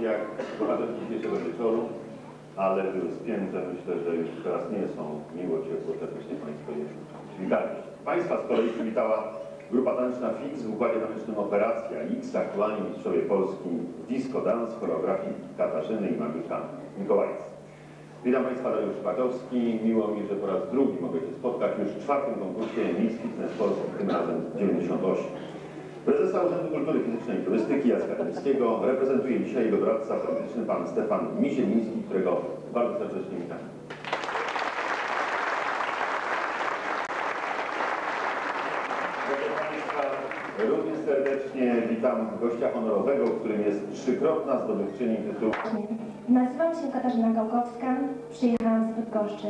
jak bohater dzisiejszego wieczoru, ale były spięte. Myślę, że już teraz nie są miło, ciepło, serdecznie Państwo je przywitali. Państwa z kolei przywitała grupa taneczna FIX w układzie tanecznym Operacja X, aktualnie mistrzowie Polski Disco Dance, choreografii Katarzyny i Magika Mikołajc. Witam Państwa, Dariusz Szpakowski. Miło mi, że po raz drugi mogę się spotkać już w czwartym konkursie Miss Fitness Polski, tym razem 98. Prezesa Urzędu Kultury Fizycznej i Turystyki Jacka Dębskiego reprezentuje dzisiaj jego doradca polityczny pan Stefan Misieliński, którego bardzo serdecznie witam. Również serdecznie witam gościa honorowego, którym jest trzykrotna zdobywczyni tytułu Nazywam się Katarzyna Gałkowska, przyjechałam z Bydgoszczy.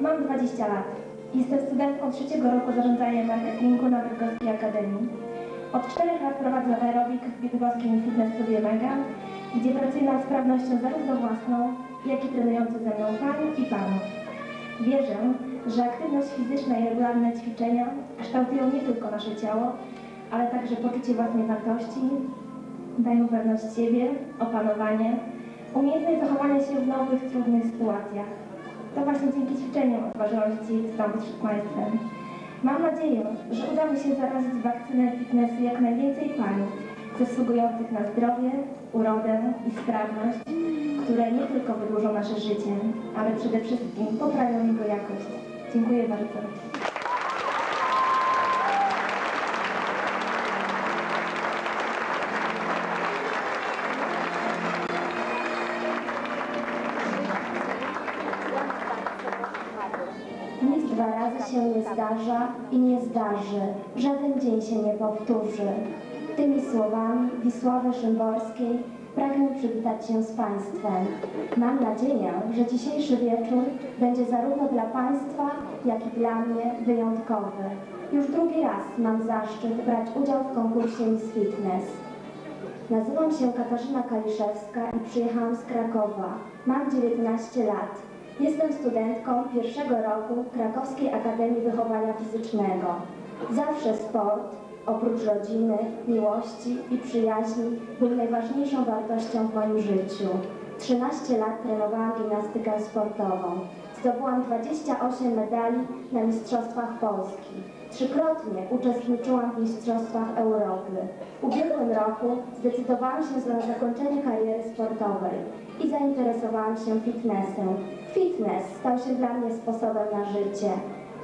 Mam 20 lat. Jestem studentką trzeciego roku zarządzania marketingu na Bydgoskiej Akademii. Od 4 lat prowadzę aerobik w bydgoskim fitness studio Mega, gdzie pracuję nad sprawnością zarówno własną, jak i trenujący ze mną pań i panów. Wierzę, że aktywność fizyczna i regularne ćwiczenia kształtują nie tylko nasze ciało, ale także poczucie własnej wartości, dają pewność siebie, opanowanie, umiejętność zachowania się w nowych, trudnych sytuacjach. To właśnie dzięki ćwiczeniom odważyłam się wystąpić przed Państwem. Mam nadzieję, że uda mi się zarazić wakcynę fitnessu jak najwięcej pań, zasługujących na zdrowie, urodę i sprawność, które nie tylko wydłużą nasze życie, ale przede wszystkim poprawią jego jakość. Dziękuję bardzo. Zdarza i nie zdarzy, żaden dzień się nie powtórzy. Tymi słowami Wisławy Szymborskiej pragnę przywitać się z Państwem. Mam nadzieję, że dzisiejszy wieczór będzie zarówno dla Państwa, jak i dla mnie wyjątkowy. Już drugi raz mam zaszczyt brać udział w konkursie Miss Fitness. Nazywam się Katarzyna Kaliszewska i przyjechałam z Krakowa. Mam 19 lat. Jestem studentką pierwszego roku Krakowskiej Akademii Wychowania Fizycznego. Zawsze sport, oprócz rodziny, miłości i przyjaźni, był najważniejszą wartością w moim życiu. 13 lat trenowałam gimnastykę sportową. Zdobyłam 28 medali na Mistrzostwach Polski. Trzykrotnie uczestniczyłam w Mistrzostwach Europy. W ubiegłym roku zdecydowałam się na zakończenie kariery sportowej i zainteresowałam się fitnessem. Fitness stał się dla mnie sposobem na życie.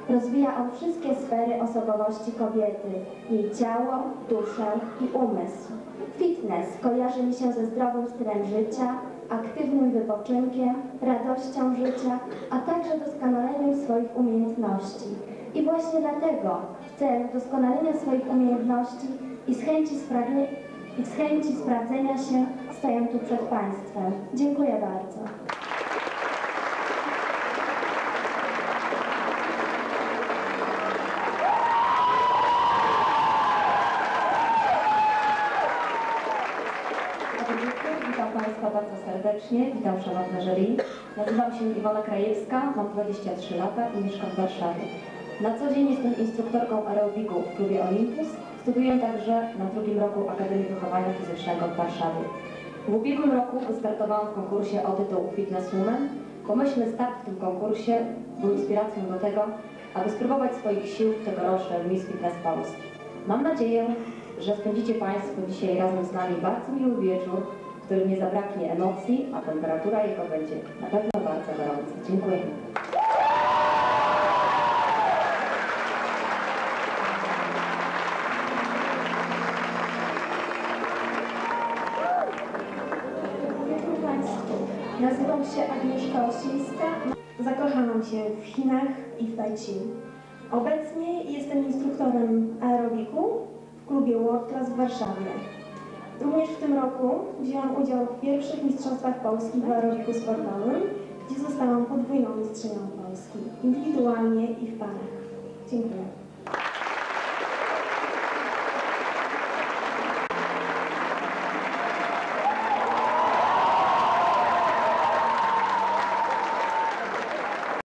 Rozwija on wszystkie sfery osobowości kobiety, jej ciało, duszę i umysł. Fitness kojarzy mi się ze zdrowym stylem życia, aktywnym wypoczynkiem, radością życia, a także doskonaleniem swoich umiejętności. I właśnie dlatego w celu doskonalenia swoich umiejętności i z chęci, i z chęci sprawdzenia się staję tu przed Państwem. Dziękuję bardzo. Dobry wieczór, witam Państwa bardzo serdecznie, witam szanowne jury. Nazywam się Iwona Krajewska, mam 23 lata i mieszkam w Warszawie. Na co dzień jestem instruktorką aerobiku w klubie Olympus. Studiuję także na drugim roku Akademii Wychowania Fizycznego w Warszawie. W ubiegłym roku wystartowałam w konkursie o tytuł Fitness Woman. Pomyślny start w tym konkursie był inspiracją do tego, aby spróbować swoich sił w tegorocznym Miss Fitness Polski. Mam nadzieję, że spędzicie Państwo dzisiaj razem z nami bardzo miły wieczór, którym nie zabraknie emocji, a temperatura jego będzie na pewno bardzo gorąca. Dziękuję. Nazywam się Agnieszka Osińska. Zakochałam się w Chinach i w Tai Chi. Obecnie jestem instruktorem aerobiku w klubie World Class w Warszawie. Również w tym roku wzięłam udział w pierwszych Mistrzostwach Polski w aerobiku sportowym, gdzie zostałam podwójną mistrzynią Polski, indywidualnie i w parach. Dziękuję.